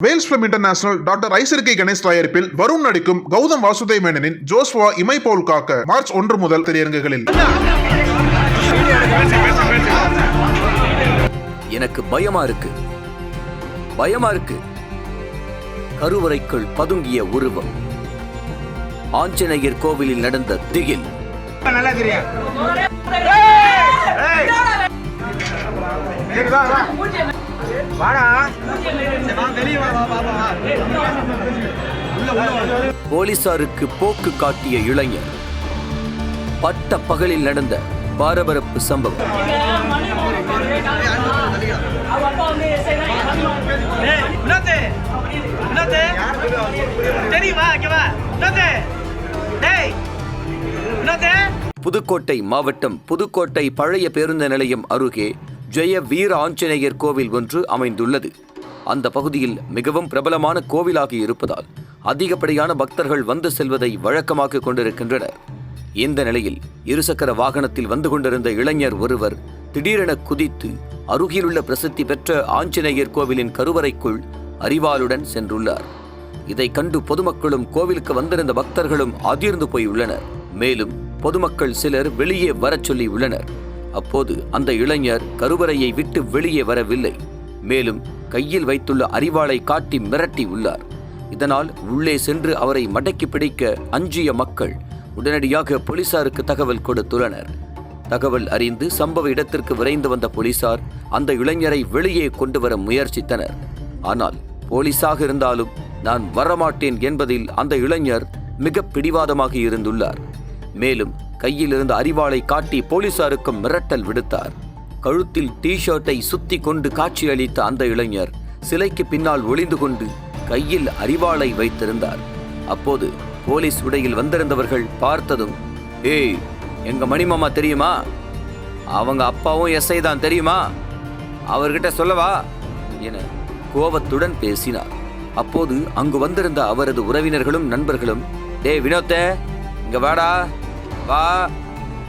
Wales film international doctor ஐசர்கே கணேஷ் தயாரிப்பில் வருண் நடிக்கும் கௌதம் வாசுதேவ் மேனனின் ஜோஸ்வா இமை போல் காக்க மார்ச் ஒன்று முதல் திரையரங்குகளில் எனக்கு பயமா இருக்கு பயமா இருக்கு கருவறைக்குள் பதுங்கிய உருவம் ஆஞ்சநேயர் கோவிலில் நடந்த திகில் வாடா போலீசாருக்கு போக்கு காட்டிய இளைஞர். பட்ட பகலில் நடந்த பரபரப்பு சம்பவம். புதுக்கோட்டை மாவட்டம் புதுக்கோட்டை பழைய பேருந்து நிலையம் அருகே ஜெய வீர ஆஞ்சநேயர் கோவில் ஒன்று அமைந்துள்ளது. அந்த பகுதியில் மிகவும் பிரபலமான கோவிலாக இருப்பதால் அதிகப்படியான பக்தர்கள் வந்து செல்வதை வழக்கமாக கொண்டிருக்கின்றனர். இந்த நிலையில் இருசக்கர வாகனத்தில் வந்து கொண்டிருந்த இளைஞர் ஒருவர் திடீரென குதித்து அருகிலுள்ள பிரசித்தி பெற்ற ஆஞ்சநேயர் கோவிலின் கருவறைக்குள் அறிவாளுடன் சென்றுள்ளார். இதை கண்டு பொதுமக்களும் கோவிலுக்கு வந்திருந்த பக்தர்களும் அதிர்ந்து போயுள்ளனர். மேலும் பொதுமக்கள் சிலர் வெளியே வரச் சொல்லி உள்ளனர். அப்போது அந்த இளைஞர் கருவறையை விட்டு வெளியே வரவில்லை. மேலும் கையில் வைத்துள்ள அறிவாளை காட்டி மிரட்டி உள்ளார். இதனால் உள்ளே சென்று அவரை மடக்கி பிடிக்க அஞ்சிய மக்கள் உடனடியாக போலீசாருக்கு தகவல் கொடுத்துள்ளனர். தகவல் அறிந்து சம்பவ இடத்திற்கு விரைந்து வந்த போலீசார் அந்த இளைஞரை வெளியே கொண்டு வர முயற்சித்தனர். ஆனால் போலீசாக இருந்தாலும் நான் வரமாட்டேன் என்பதில் அந்த இளைஞர் மிக பிடிவாதமாக இருந்துள்ளார். மேலும் கையில் இருந்த அறிவாளை காட்டி போலீசாருக்கும் மிரட்டல் விடுத்தார். கழுத்தில் டி ஷர்ட்டை சுத்தி கொண்டு காட்சியளித்த அந்த இளைஞர் சிலைக்கு பின்னால் ஒளிந்து கொண்டு கையில் அறிவாளை வைத்திருந்தார். அப்போது போலீஸ் உடையில் வந்திருந்தவர்கள் பார்த்ததும் ஏய் எங்க மணிமாமா தெரியுமா? அவங்க அப்பாவும் எஸ்ஐ தான் தெரியுமா? அவர்கிட்ட சொல்லவா? என கோபத்துடன் பேசினார். அப்போது அங்கு வந்திருந்த அவரது உறவினர்களும் நண்பர்களும் டே வினோத்தே இங்க வாடா வா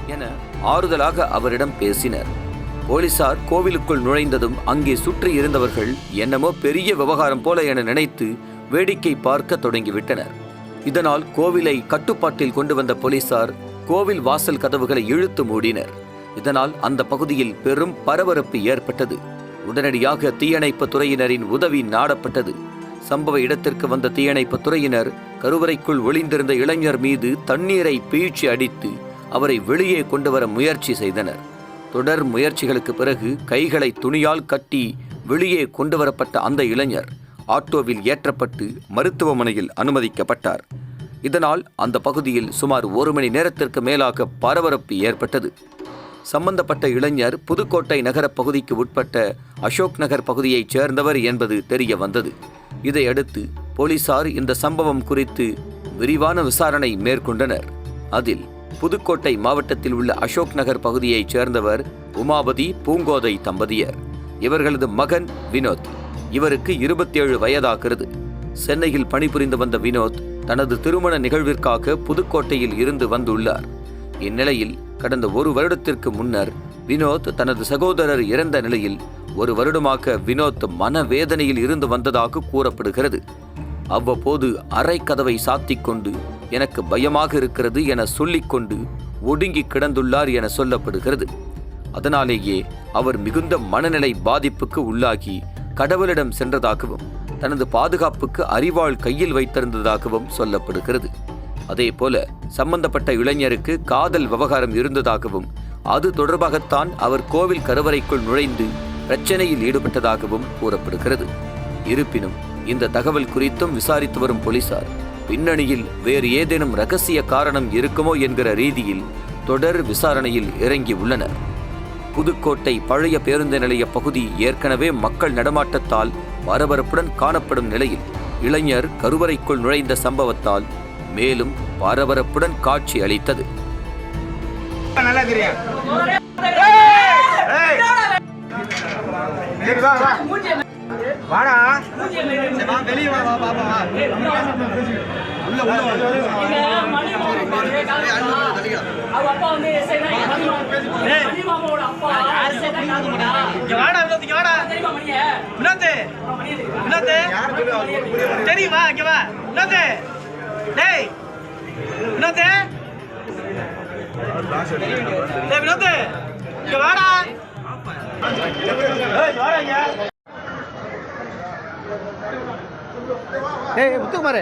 என ஆறுதலாக அவரிடம் பேசினர். போலீசார் கோவிலுக்குள் நுழைந்ததும் அங்கே சுற்றி இருந்தவர்கள் என்னமோ பெரிய விவகாரம் போல என நினைத்து வேடிக்கை பார்க்க தொடங்கிவிட்டனர். இதனால் கோவிலை கட்டுப்பாட்டில் கொண்டு வந்த போலீசார் கோவில் வாசல் கதவுகளை இழுத்து மூடினர். இதனால் அந்த பகுதியில் பெரும் பரபரப்பு ஏற்பட்டது. உடனடியாக தீயணைப்பு துறையினரின் உதவி நாடப்பட்டது. சம்பவ இடத்திற்கு வந்த தீயணைப்பு துறையினர் கருவறைக்குள் ஒளிந்திருந்த இளைஞர் மீது தண்ணீரை பீழ்ச்சி அடித்து அவரை வெளியே கொண்டு வர முயற்சி செய்தனர். தொடர் முயற்சிகளுக்கு பிறகு கைகளை துணியால் கட்டி வெளியே கொண்டு வரப்பட்ட அந்த இளைஞர் ஆட்டோவில் ஏற்றப்பட்டு மருத்துவமனையில் அனுமதிக்கப்பட்டார். இதனால் அந்த பகுதியில் சுமார் ஒரு மணி நேரத்திற்கு மேலாக பரபரப்பு ஏற்பட்டது. சம்பந்தப்பட்ட இளைஞர் புதுக்கோட்டை நகர பகுதிக்கு உட்பட்ட அசோக் நகர் பகுதியைச் சேர்ந்தவர் என்பது தெரிய வந்தது. இதையடுத்து போலீசார் இந்த சம்பவம் குறித்து விரிவான விசாரணை மேற்கொண்டனர். அதில் புதுக்கோட்டை மாவட்டத்தில் உள்ள அசோக் நகர் பகுதியைச் சேர்ந்தவர் உமாபதி பூங்கோதை தம்பதியர். இவர்களது மகன் வினோத். இவருக்கு இருபத்தேழு வயதாகிறது. சென்னையில் பணிபுரிந்து வந்த வினோத் தனது திருமண நிகழ்விற்காக புதுக்கோட்டையில் இருந்து வந்துள்ளார். இந்நிலையில் கடந்த ஒரு வருடத்திற்கு முன்னர் வினோத் தனது சகோதரர் இறந்த நிலையில் ஒரு வருடமாக வினோத் மனவேதனையில் இருந்து வந்ததாக கூறப்படுகிறது. அவ்வப்போது அரை கதவை சாத்திக் கொண்டு எனக்கு பயமாக இருக்கிறது என சொல்லிக்கொண்டு ஒடுங்கி கிடந்துள்ளார் என சொல்லப்படுகிறது. அதனாலேயே அவர் மிகுந்த மனநிலை பாதிப்புக்கு உள்ளாகி கடவுளிடம் சென்றதாகவும் தனது பாதுகாப்புக்கு அறிவாள் கையில் வைத்திருந்ததாகவும் சொல்லப்படுகிறது. அதேபோல சம்பந்தப்பட்ட இளைஞருக்கு காதல் விவகாரம் இருந்ததாகவும் அது தொடர்பாகத்தான் அவர் கோவில் கருவறைக்குள் நுழைந்து பிரச்சனையில் ஈடுபட்டதாகவும் கூறப்படுகிறது. இருப்பினும் இந்த தகவல் குறித்தும் விசாரித்து வரும் போலீசார் பின்னணியில் வேறு ஏதேனும் ரகசிய காரணம் இருக்குமோ என்கிற ரீதியில் தொடர் விசாரணையில் இறங்கி உள்ளனர் புதுக்கோட்டை பழைய பேருந்து நிலைய பகுதி ஏற்கனவே மக்கள் நடமாட்டத்தால் பரபரப்புடன் காணப்படும் நிலையில் இளைஞர் கருவறைக்குள் நுழைந்த சம்பவத்தால் மேலும் பரபரப்புடன் காட்சி அளித்தது நல்லா வாடா. வெளியே வா வா பாப்பா வா. உள்ள உள்ள தெரியுமா இங்க வா. டேய் டேய் இங்க வாடா. ஏய் வாடா இங்க. ஏய் முத்துக்குமார்